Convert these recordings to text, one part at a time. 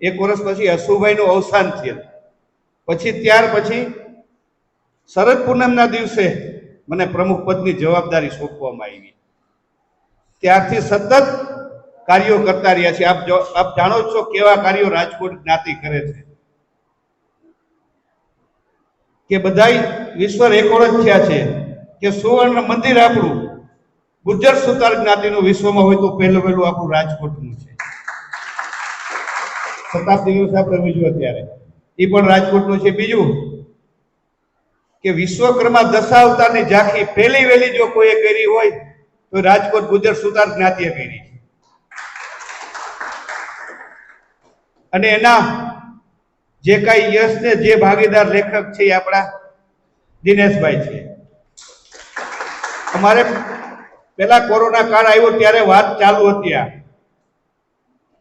એક વર્ષ પછી અશુભાઈનું અવસાન થયેલ. પછી ત્યાર પછી શરદ પૂનમના દિવસે મને પ્રમુખ પદની જવાબદારી સોંપવામાં આવી. ત્યારથી સતત કાર્યો કરતા રહ્યા છે આપ આપ જાણો છો કેવા કાર્યો રાજકોટ જ્ઞાતિ કરે છે. કે બધાય વિશ્વ રેકોર્ડ જ થયા છે કે સુવર્ણ મંદિર આપણું ગુજર સુતાર જ્ઞાતિનું વિશ્વમાં હોય તો પહેલું પહેલું આપણું રાજકોટનું છે. શતાબ્દી દિવસ આપણે ઉજવ્યો અત્યારે એ પણ રાજકોટનું છે. બીજું કે વિશ્વકર્મા દશાવતારની ઝાંખી પહેલી વહેલી જો કોઈએ કરી હોય, તો રાજકોટ ગુજર સુતાર જ્ઞાતિએ કરી. અને એના જે કાંઈ યશ ને જે ભાગીદાર લેખક છે આપણા દિનેશભાઈ છે. અમારે પેલા કોરોના કાળ આવ્યો ત્યારે વાત ચાલુ હતી આ.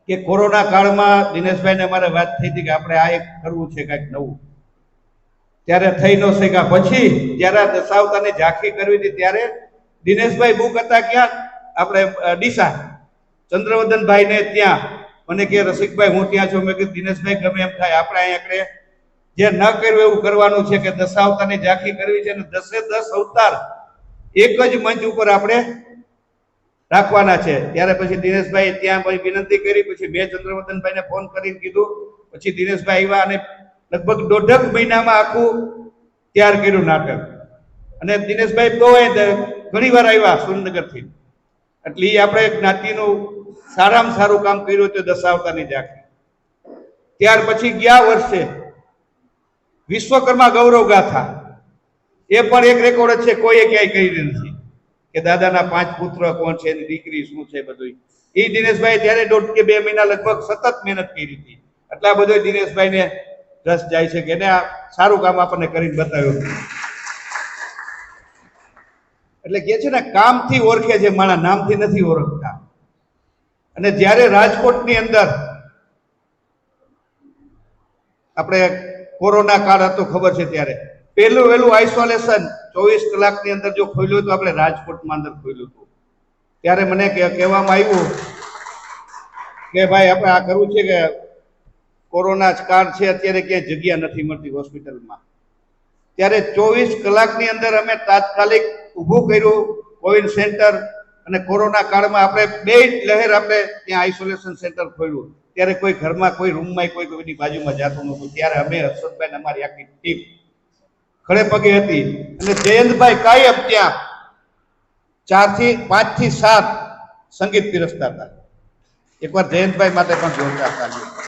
કે કોરોના કાળમાં દિનેશભાઈને અમારે વાત થઈ હતી કે આપણે આ એક કરવું છે કાંઈક નવું. ત્યારે થઈ ન શક્યા. પછી જ્યારે દશાવતાની ઝાંખી કરવી હતી ત્યારે દિનેશભાઈ બુક હતા ક્યાં? આપણે ડીસા. ચંદ્રવદનભાઈ ને ત્યાં. મને કે, રસિકભાઈ, હું ત્યાં છું. મેં કીધું, દિનેશભાઈ, ગમે એમ થાય. આપણે અહીંયા આગળ જે ન કર્યું એવું કરવાનું છે કે દશાવતાની ઝાંખી કરવી છે અને દસે દસ અવતાર એક જ મંચ ઉપર આપણે રાખવાના છે. ત્યારે પછી દિનેશભાઈ ત્યાં પછી વિનંતી કરી, પછી મેં ચંદ્રવર્ધનભાઈને ફોન કરીને કીધું. પછી દિનેશભાઈ આવ્યા અને લગભગ દોઢક મહિનામાં આખું તૈયાર કર્યું નાટક. અને દિનેશભાઈ બહુ ઘણી વાર આવ્યા સુરેન્દ્રનગરથી. એટલે એ આપણે જ્ઞાતિનું સારામાં સારું કામ કર્યું હતું દશાવતારની જાખે ત્યાર પછી ગયા વર્ષે વિશ્વકર્મા ગૌરવ ગાથા. એ પણ એક રેકોર્ડ છે કોઈએ ક્યાંય કરી નથી. કે દાદાના પાંચ પુત્ર કોણ છે દીકરી શું છે બધું એ દિનેશભાઈ ત્યારે દોઢ કે બે મહિના લગભગ સતત મહેનત કરી હતી. એટલે આ બધો દિનેશભાઈને રસ જાય છે કે એને આ સારું કામ આપણને કરીને બતાવ્યું એટલે કે છે ને, કામથી ઓળખે છે માણા, નામથી નથી ઓળખતા. અને જ્યારે રાજકોટની અંદર આપણે કોરોના કાળ હતો ખબર છે ત્યારે. પહેલું વહેલું આઇસોલેશન ચોવીસ કલાકની અંદર જો ખોલ્યું હતું આપણે રાજકોટમાં અંદર ખોલ્યું હતું. ત્યારે મને કહેવામાં આવ્યું કે ભાઈ, આપણે આ કરવું છે કે કોરોના કાળ છે, અત્યારે ક્યાંય જગ્યા નથી મળતી હોસ્પિટલમાં. ત્યારે ચોવીસ કલાકની અંદર અમે તાત્કાલિક ઊભું કર્યું કોવિડ સેન્ટર અને કોરોના કાળમાં આપણે બે લહેર આપણે ત્યાં આઇસોલેશન સેન્ટર ખોલ્યું. ત્યારે કોઈ ઘરમાં કોઈ રૂમમાં કોઈ કોઈની બાજુમાં જાતું નહોતું. ત્યારે અમે હર્ષદભાઈ અમારી આખી ટીમ ખડે પગે હતી. અને જયંતભાઈ કાયમ ત્યાં ચારથી પાંચથી સાત સંગીત પીરસતા હતા. એકવાર જયંતભાઈ માટે પણ જોરદાર તાલીઓ